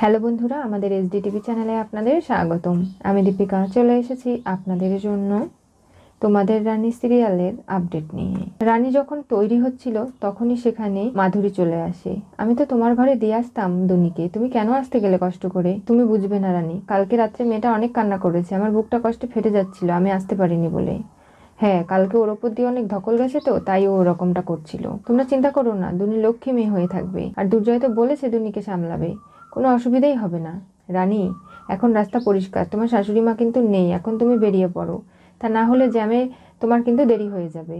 Hello বন্ধুরা, আমাদের SD TV চ্যানেলে আপনাদের স্বাগতম। আমি দীপিকা, চলে এসেছি আপনাদের জন্য তোমাদের রানী সিরিয়ালের আপডেট নিয়ে। রানী যখন তৈরি হচ্ছিল, তখনই সেখানে মাধুরী চলে আসে। আমি তো তোমার ঘরে দিয়ে আসতাম দুনিকে। তুমি কেন আসতে গেলে কষ্ট করে? তুমি বুঝবে না রানী। কালকে রাত্রে মেয়েটা অনেক কান্না করেছে। আমার বুকটা কষ্টে ফেটে যাচ্ছিল। আমি আসতে পারিনি বলে। হ্যাঁ কালকে ওর ওপর দিয়ে অনেক ধকল গেছে তো, তাই ও ওরকমটা করছিল। তোমরা চিন্তা করো না, দুনি লক্ষ্মী মেয়ে হয়ে থাকবে। আর দুর্জয় তো বলেছে দুনিকে সামলাবে। কোনো অসুবিধাই হবে না। রানী, এখন রাস্তা পরিষ্কার। তোমার শাশুড়ি মা কিন্তু নেই, এখন তুমি বেরিয়ে পড়ো। তা না হলে জ্যামে তোমার কিন্তু দেরি হয়ে যাবে।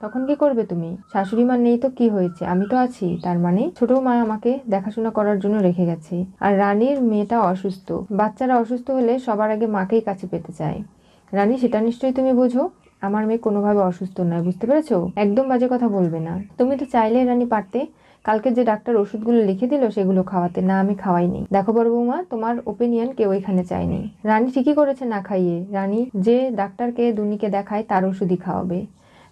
তখন কি করবে তুমি? শাশুড়ি মা নেই তো কি হয়েছে? আমি তো আছি। তার মানে ছোট মা আমাকে দেখাশোনা করার জন্য রেখে গেছে। আর রানীর মেয়েটা অসুস্থ। বাচ্চারা অসুস্থ হলে সবার আগে মাকেই কাছে পেতে চায়। রানী, সেটা নিশ্চয়ই তুমি বোঝো? আমার মেয়ে কোনোভাবে অসুস্থ নয়, বুঝতে পেরেছ? একদম বাজে কথা বলবে না। তুমি তো চাইলে রানী পারতে। কালকে যে ডাক্তার ওষুধগুলো লিখে দিল, সেগুলো খাওয়াতে। না, আমি খাওয়াইনি। দেখো বড় বৌমা, তোমার ওপিনিয়ন কেউ এখানে চায়নি। রানী ঠিকই করেছে না খাইয়ে। রানী যে ডাক্তারকে, দুনিকে দেখায়, তার ওষুধই খাওয়াবে।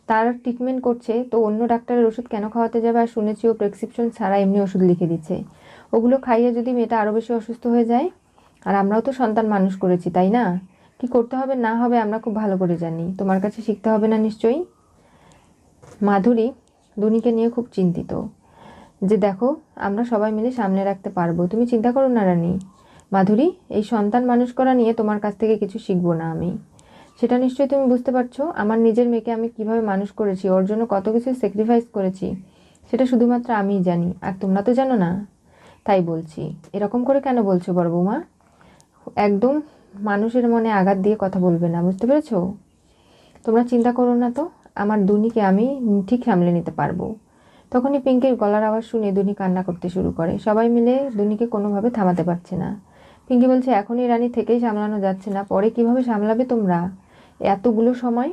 তার ট্রিটমেন্ট করছে, তো অন্য ডাক্তারের ওষুধ কেন খাওয়াতে যাবে? আর শুনেছি ও প্রেসক্রিপশন ছাড়া এমনি ওষুধ লিখে দিচ্ছে। ওগুলো খাইয়ে যদি মেয়েটা আরও বেশি অসুস্থ হয়ে যায়? আর আমরাও তো সন্তান মানুষ করেছি, তাই না? কি করতে হবে, না হবে আমরা খুব ভালো করে জানি। তোমার কাছে শিখতে হবে না নিশ্চয়ই? মাধুরী, দুনিকে নিয়ে খুব চিন্তিত। যে দেখো, আমরা সবাই মিলে সামনে রাখতে পারব। তুমি চিন্তা করো না, রানী। মাধুরী, এই সন্তান মানুষ করা নিয়ে তোমার কাছ থেকে কিছু শিখব না আমি। সেটা নিশ্চয়ই তুমি বুঝতে পারছ। আমার নিজের মেয়েকে আমি কীভাবে মানুষ করেছি, ওর জন্য কত কিছু স্যাক্রিফাইস করেছি, সেটা শুধুমাত্র আমিই জানি। আর তোমরা তো জানো না। তাই বলছি। এরকম করে কেন বলছো বড় বৌমা? একদম মানুষের মনে আঘাত দিয়ে কথা বলবে না, বুঝতে পেরেছ? তোমরা চিন্তা করো না তো। আমার দুনিকে আমি ঠিক সামলে নিতে পারব। তখনই পিঙ্কের গলার আওয়াজ শুনে দুনি কান্না করতে শুরু করে। সবাই মিলে দুনিকে কোনোভাবে থামাতে পারছে না। পিঙ্কি বলছে, এখনই রানী থেকেই সামলানো যাচ্ছে না। পরে কীভাবে সামলাবে তোমরা? এতগুলো সময়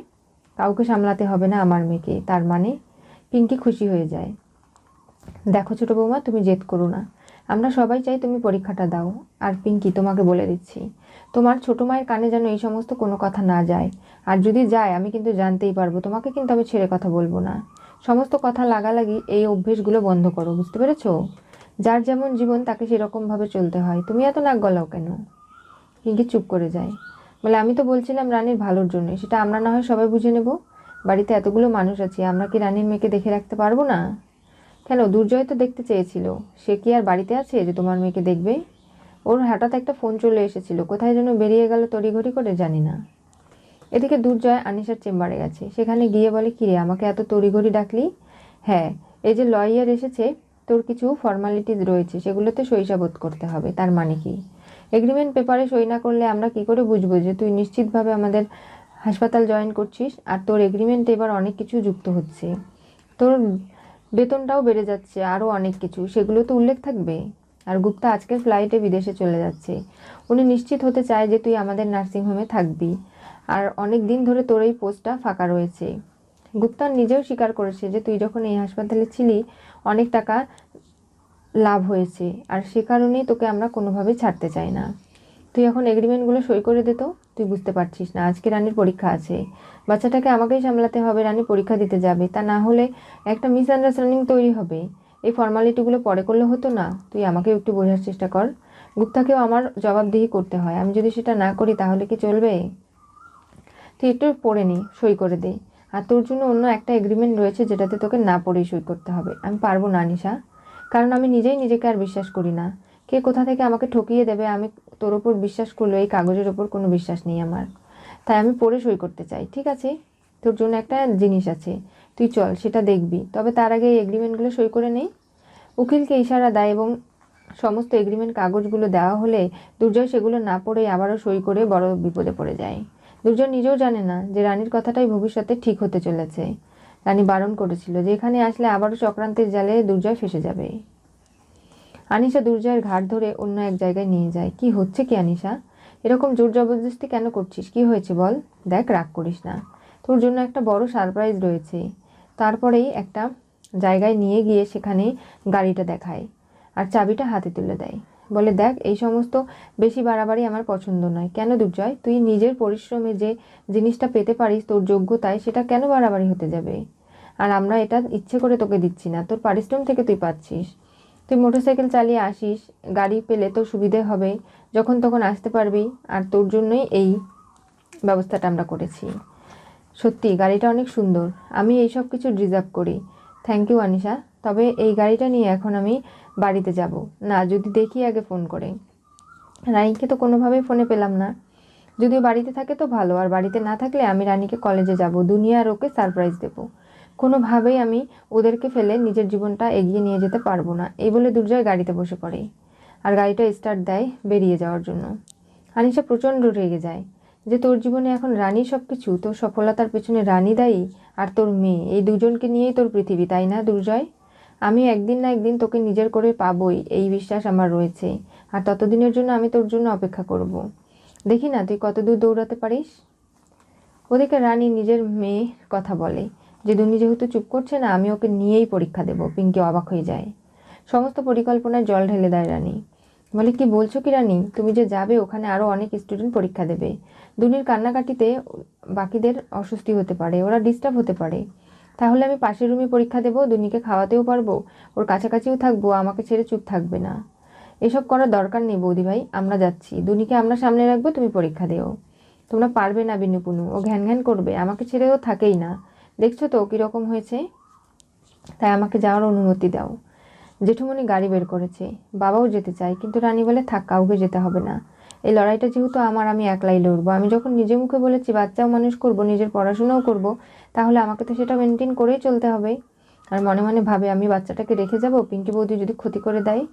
কাউকে সামলাতে হবে না আমার মেয়েকে। তার মানে পিঙ্কি খুশি হয়ে যায়। দেখো ছোটো বৌমা, তুমি জেদ করো না। আমরা সবাই চাই তুমি পরীক্ষাটা দাও। আর পিঙ্কি, তোমাকে বলে দিচ্ছি, তোমার ছোটো মায়ের কানে যেন এই সমস্ত কোনো কথা না যায়। আর যদি যায়, আমি কিন্তু জানতেই পারব। তোমাকে কিন্তু আমি ছেড়ে কথা বলব না। সমস্ত কথা লাগালাগি এই অভ্যেসগুলো বন্ধ করো, বুঝতে পেরেছ? যার যেমন জীবন, তাকে সেরকমভাবে চলতে হয়। তুমি এত নাক গলাও কেন? পিঙ্কি চুপ করে যায়। বলে, আমি তো বলছিলাম রানীর ভালোর জন্য, সেটা আমরা না হয় সবাই বুঝে নেব। বাড়িতে এতগুলো মানুষ আছে, আমরা কি রানীর মেয়েকে দেখে রাখতে পারব না? কেন, দুর্জয় তো দেখতে চেয়েছিল। সে কি আর বাড়িতে আছে যে তোমার মেয়েকে দেখবে? ওর হঠাৎ একটা ফোন চলে এসেছিল। কোথায় যেন বেরিয়ে গেল তড়িঘড়ি করে জানি না। এদিকে দুর্জয় আনিসার চেম্বারে গেছে। সেখানে গিয়ে বলে কিরে আমাকে এত তড়িঘড়ি ডাকলি? হ্যাঁ এই যে লয়ার এসেছে, তোর কিছু ফর্মালিটিস রয়েছে, সেগুলোতে সইসাবোধ করতে হবে। তার মানে কি? এগ্রিমেন্ট পেপারে সই না করলে আমরা কি করে বুঝব যে তুই নিশ্চিতভাবে আমাদের হাসপাতাল জয়েন করছিস? আর তোর এগ্রিমেন্টে এবার অনেক কিছু যুক্ত হচ্ছে। তোর বেতনটাও বেড়ে যাচ্ছে আরও অনেক কিছু। সেগুলো তো উল্লেখ থাকবে। আর গুপ্তা আজকের ফ্লাইটে বিদেশে চলে যাচ্ছে। উনি নিশ্চিত হতে চায় যে তুই আমাদের নার্সিংহোমে থাকবি। আর অনেক দিন ধরে তোর এই পোস্টটা ফাঁকা রয়েছে। গুপ্তা নিজেও স্বীকার করেছে যে তুই যখন এই হাসপাতালে ছিলি, অনেক টাকা লাভ হয়েছে আর সে কারণেই তোকে আমরা কোনোভাবেই ছাড়তে চাই না। তুই এখন এগ্রিমেন্টগুলো সই করে দে তো, তুই বুঝতে পারছিস না, আজকে রানীর পরীক্ষা আছে। বাচ্চাটাকে আমাকেই সামলাতে হবে, রানী পরীক্ষা দিতে যাবে। তা না হলে একটা মিসআন্ডারস্ট্যান্ডিং তৈরি হবে। এই ফর্মালিটিগুলো পরে করলে হতো না? তুই আমাকে একটু বোঝার চেষ্টা কর। গুপ্তাকেও আমার জবাবদিহি করতে হয়। আমি যদি সেটা না করি তাহলে কি চলবে? তুই একটু পড়ে নি, সই করে দে। আর তোর জন্য অন্য একটা এগ্রিমেন্ট রয়েছে যেটাতে তোকে না পড়েই সই করতে হবে। আমি পারব না, নিশা। কারণ আমি নিজেই নিজেকে আর বিশ্বাস করি না। কে কোথা থেকে আমাকে ঠকিয়ে দেবে, আমি তোর ওপর বিশ্বাস করল এই কাগজের ওপর কোনো বিশ্বাস নেই আমার। তাই আমি পড়ে সই করতে চাই, ঠিক আছে? তোর জন্য একটা জিনিস আছে। তুই চল, সেটা দেখবি। তবে তার আগে এই এগ্রিমেন্টগুলো সই করে নেই উকিলকে ইশারা দেয় এবং সমস্ত এগ্রিমেন্ট কাগজগুলো দেওয়া হলে দুর্জয় সেগুলো না পড়ে আবারও সই করে বড় বিপদে পড়ে যায়। দুর্জয় নিজেও জানে না যে রানীর কথাটাই ভবিষ্যতে ঠিক হতে চলেছে। রানী বারণ করেছিল যে এখানে আসলে আবারও চক্রান্তের জালে দুর্জয় ফেসে যাবে। আনিশা দুর্জয়ের ঘাট ধরে অন্য এক জায়গায় নিয়ে যায়। কি হচ্ছে কি, আনিশা? এরকম জোর জবরদস্তি কেন করছিস? কি হয়েছে বল? দেখ, রাগ করিস না। তোর জন্য একটা বড় সারপ্রাইজ রয়েছে। তারপরেই একটা জায়গায় নিয়ে গিয়ে সেখানে গাড়িটা দেখায় আর চাবিটা হাতে তুলে দেয়। বলে, দেখ, এই সমস্ত বেশি বাড়াবাড়ি আমার পছন্দ নয়। কেন দুর্জয়? তুই নিজের পরিশ্রমে যে জিনিসটা পেতে পারিস, তোর যোগ্যতায় সেটা কেন বাড়াবাড়ি হতে যাবে? আর আমরা এটা ইচ্ছে করে তোকে দিচ্ছি না। তোর পারিশ্রম থেকে তুই পাচ্ছিস। তুই মোটরসাইকেল চালিয়ে আসিস, গাড়ি পেলে তোর সুবিধে হবে, যখন তখন আসতে পারবি, আর তোর জন্যই এই ব্যবস্থাটা আমরা করেছি। সত্যি, গাড়িটা অনেক সুন্দর। আমি এই সব কিছু রিজার্ভ করি। Thank you, Anisha. তবে এই গাড়িটা নিয়ে এখন আমি বাড়িতে যাব। না, যদি দেখি আগে ফোন করে। রানীকে তো কোনোভাবেই ফোনে পেলাম না। যদিও বাড়িতে থাকে তো ভালো, আর বাড়িতে না থাকলে আমি রানীকে কলেজে যাব, দুনিয়ার ওকে সারপ্রাইজ দেবো। কোনোভাবেই আমি ওদেরকে ফেলে নিজের জীবনটা এগিয়ে নিয়ে যেতে পারব না, এই বলে দুর্জয় গাড়িতে বসে পড়ে। আর গাড়িটা স্টার্ট দেয় বেরিয়ে যাওয়ার জন্য। আনিশা প্রচণ্ড রেগে যায়। যে তোর জীবনে এখন রানী সব কিছু তোর সফলতার পেছনে রানী দায়ী আর তোর মেয়ে, এই দুজনকে নিয়েই তোর পৃথিবী, তাই না দুর্জয়? আমি একদিন না একদিন তোকে নিজের করে পাবই, এই বিশ্বাস আমার রয়েছে। আর ততদিনের জন্য আমি তোর জন্য অপেক্ষা করব। দেখি না, তুই কতদূর দৌড়াতে পারিস? ওদিকে রানী নিজের মেয়ে কথা বলে, যে দুনি যেহেতু চুপ করছে না, আমি ওকে নিয়েই পরীক্ষা দেব, পিঙ্কি অবাক হয়ে যায়। সমস্ত পরিকল্পনায় জল ঢেলে দেয় রানী। বলে, কি বলছো কি রানী? তুমি যে যাবে, ওখানে আরও অনেক স্টুডেন্ট পরীক্ষা দেবে। দুনির কান্নাকাটিতে বাকিদের অস্বস্তি হতে পারে, ওরা ডিস্টার্ব হতে পারে। তাহলে আমি পাশের রুমে পরীক্ষা দেবো, দুনিকে খাওয়াতেও পারব, ওর কাছাকাছিও থাকব, আমাকে ছেড়ে চুপ থাকবে না। এসব করার দরকার নেই বৌদি ভাই, আমরা যাচ্ছি। দুনিকে আমরা সামনে রাখব, তুমি পরীক্ষা দেও। তোমরা পারবে না বিনুপুনু ও ঘ্যান ঘ্যান করবে, আমাকে ছেড়ে ও থাকেই না। দেখছ তো কীরকম হয়েছে? তাই আমাকে যাওয়ার অনুমতি দাও। জেঠুমনি গাড়ি বের করেছে, বাবাও যেতে চায়, কিন্তু রানী বলে, থাক, কাউকে যেতে হবে না। এই লড়াইটা যেহেতু আমার, আমি একলাই লড়বো। আমি যখন নিজে মুখে বলেছি, বাচ্চাও মানুষ করব, নিজের পড়াশোনাও করব, তাহলে আমাকে তো সেটা মেনটেন করেই চলতে হবে। আর মনে মনে ভাবে, আমি বাচ্চাটাকে রেখে যাব? পিঙ্কি বৌদি যদি ক্ষতি করে দেয়,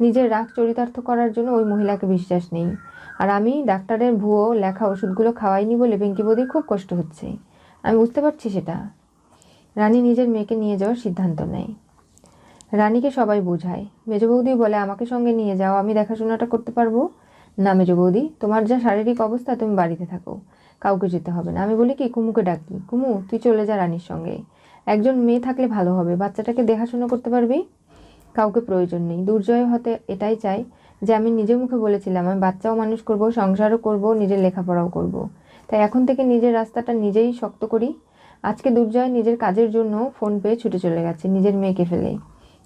নিজের রাগ চরিতার্থ করার জন্য ওই মহিলাকে বিশ্বাস নেই। আর আমি ডাক্তারের ভুয়ো, লেখা ওষুধগুলো খাওয়াইনি বলে পিঙ্কি বৌদির খুব কষ্ট হচ্ছে। আমি বুঝতে পারছি সেটা। রানী নিজের মেয়েকে নিয়ে যাওয়ার সিদ্ধান্ত নেয়। রানীকে সবাই বোঝায়। মেজ বৌদি বলে, আমাকে সঙ্গে নিয়ে যাও, আমি দেখাশোনাটা করতে পারব। না মেজ বৌদি তোমার যা শারীরিক অবস্থা, তুমি বাড়িতে থাকো। কাউকে যেতে হবে না। আমি বলি কি, কুমুকে ডাকি কুমু, তুই চলে যা রানীর সঙ্গে। একজন মেয়ে থাকলে ভালো হবে। বাচ্চাটাকে দেখাশোনা করতে পারবি? কাউকে প্রয়োজন নেই। দুর্জয় হতে এটাই চাই যে, আমি নিজে মুখে বলেছিলাম, আমি বাচ্চাও মানুষ করব, সংসারও করব, নিজের লেখাপড়াও করব। তাই এখন থেকে নিজের রাস্তাটা নিজেই শক্ত করি। আজকে দুর্জয় নিজের কাজের জন্য ফোন পেয়ে ছুটে চলে গেছে। নিজের মেয়েকে ফেলে,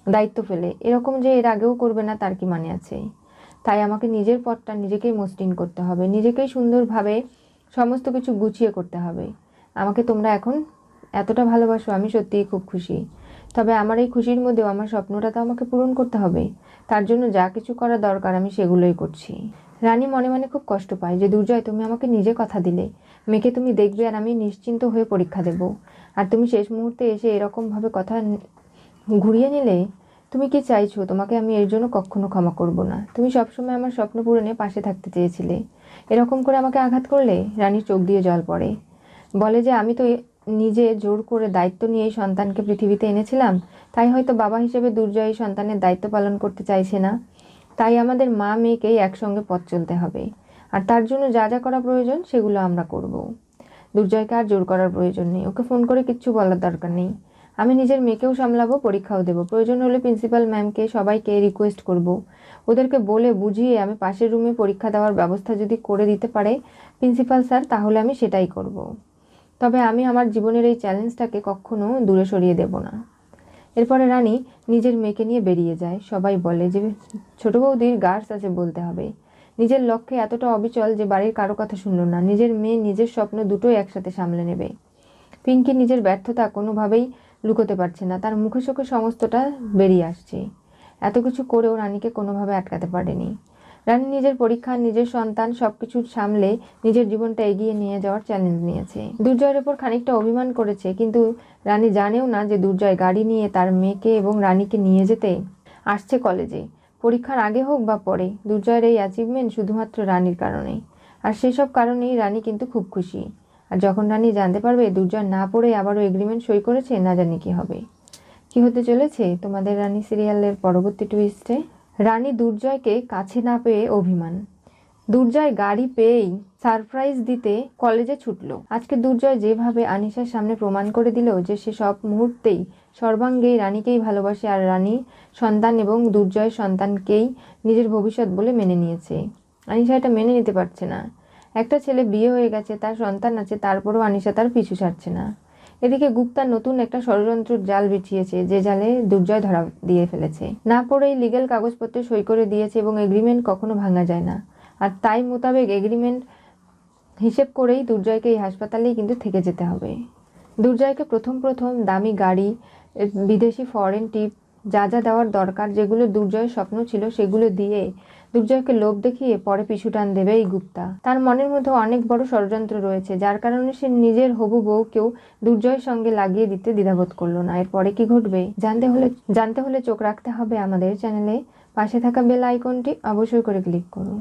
দায়িত্ব ফেলে। এরকম যে এর আগেও করবে না, তার কি মানে আছে? তাই আমাকে নিজের পথটা নিজেকেই মসৃণ করতে হবে। নিজেকেই সুন্দরভাবে সমস্ত কিছু গুছিয়ে করতে হবে। আমাকে তোমরা এখন এতটা ভালোবাসো, আমি সত্যিই খুব খুশি। তবে আমার এই খুশির মধ্যেও আমার স্বপ্নটা তো আমাকে পূরণ করতে হবে। তার জন্য যা কিছু করা দরকার আমি সেগুলোই করছি। রানী মনে মনে খুব কষ্ট পায় যে, দুর্জয়, তুমি আমাকে নিজে কথা দিলে। মেয়েকে তুমি দেখবে আর আমি নিশ্চিন্ত হয়ে পরীক্ষা দেব। আর তুমি শেষ মুহূর্তে এসে এরকমভাবে কথা ঘুরিয়ে নিলে তুমি কি চাইছো? তোমাকে আমি এর জন্য কখনো ক্ষমা করব না। তুমি সবসময় আমার স্বপ্ন পূরণে পাশে থাকতে চেয়েছিলে। এরকম করে আমাকে আঘাত করলে রানীর চোখ দিয়ে জল পড়ে। বলে যে, আমি তো নিজে জোর করে দায়িত্ব নিয়ে এই সন্তানকে পৃথিবীতে এনেছিলাম। তাই হয়তো বাবা হিসেবে দুর্জয় সন্তানের দায়িত্ব পালন করতে চাইছে না। তাই আমাদের মা মেয়েকেই একসঙ্গে পথ চলতে হবে। আর তার জন্য যা যা করা প্রয়োজন, সেগুলো আমরা করব। দুর্জয়কে আর জোর করার প্রয়োজন নেই। ওকে ফোন করে কিচ্ছু বলার দরকার নেই। আমি নিজের মেয়েকেও সামলাবো, পরীক্ষাও দেবো। প্রয়োজন হলে প্রিন্সিপাল ম্যামকে সবাইকে রিকোয়েস্ট করব। ওদেরকে বলে বুঝিয়ে আমি পাশের রুমে পরীক্ষা দেওয়ার ব্যবস্থা যদি করে দিতে পারে প্রিন্সিপাল স্যার তাহলে আমি সেটাই করব। তবে আমি আমার জীবনের এই চ্যালেঞ্জটাকে কখনো দূরে সরিয়ে দেব না। এরপরে রানী নিজের মেয়েকে নিয়ে বেরিয়ে যায়। সবাই বলে যে, ছোট বৌদির গার্ডস আছে বলতে হবে। নিজের লক্ষ্যে এতটা অবিচল যে বাড়ির কারও কথা শুনল না। নিজের মেয়ে নিজের স্বপ্ন দুটোই একসাথে সামলে নেবে। পিঙ্কি নিজের ব্যর্থতা কোনোভাবেই লুকোতে পারছে না। তার মুখে চোখে সমস্তটা বেরিয়ে আসছে। এত কিছু করেও রানীকে কোনোভাবে আটকাতে পারেনি। রানী নিজের পরীক্ষা, নিজের সন্তান সব কিছু সামলে নিজের জীবনটা এগিয়ে নিয়ে যাওয়ার চ্যালেঞ্জ নিয়েছে। দুর্জয়ের ওপর খানিকটা অভিমান করেছে, কিন্তু রানী জানেও না যে দুর্জয় গাড়ি নিয়ে তার মেয়েকে এবং রানীকে নিয়ে যেতে আসছে কলেজে পরীক্ষার আগে হোক বা পরে, দুর্জয়ের এই অ্যাচিভমেন্ট শুধুমাত্র রানীর কারণে আর সেসব কারণেই রানী কিন্তু খুব খুশি। আর যখন রানী জানতে পারবে দুর্জয় না পড়ে আবারও এগ্রিমেন্ট সই করেছে, না জানি কি হবে। কি হতে চলেছে? তোমাদের রানী সিরিয়ালের পরবর্তী টুইস্টে রানী দুর্জয়কে কাছে না পেয়ে অভিমান। দুর্জয় গাড়ি পেয়েই সারপ্রাইজ দিতে কলেজে ছুটলো। আজকে দুর্জয় যেভাবে আনিশার সামনে প্রমাণ করে দিল যে সে সব মুহূর্তেই সর্বাঙ্গেই রানীকেই ভালোবাসে আর রানী সন্তান এবং দুর্জয়ের সন্তানকেই নিজের ভবিষ্যৎ বলে মেনে নিয়েছে। আনিশা এটা মেনে নিতে পারছে না। একটা ছেলে বিয়ে হয়ে গেছে, তার সন্তান আছে, তারপরেও আনিশা তার পিছু ছাড়ছে না। এদিকে গুপ্তা নতুন একটা ষড়যন্ত্র জাল বিছিয়েছে, যে জালে দুর্জয় ধরা দিয়ে ফেলেছে। না পড়েই লিগেল কাগজপত্রে সই করে দিয়েছে এবং এগ্রিমেন্ট কখনো ভাঙা যায় না। আর তাই মোতাবেক এগ্রিমেন্ট হিসেব করেই দুর্জয়কে এই হাসপাতালেই কিন্তু থেকে যেতে হবে। দুর্জয়কে প্রথম প্রথম দামি গাড়ি বিদেশি ফরেন টিপ যা যা দেওয়ার দরকার, যেগুলো দুর্জয়ের স্বপ্ন ছিল সেগুলো দিয়ে দুর্জয়কে লোভ দেখিয়ে পরে পিছু টান দেবে এই গুপ্তা। তার মনের মধ্যে অনেক বড় ষড়যন্ত্র রয়েছে, যার কারণে সে নিজের হবু বউকেও দুর্জয়ের সঙ্গে লাগিয়ে দিতে দ্বিধাবোধ করল না। এরপরে কি ঘটবে? জানতে হলে জানতে হলে চোখ রাখতে হবে আমাদের চ্যানেলে। পাশে থাকা বেল আইকনটি অবশ্যই করে ক্লিক করুন।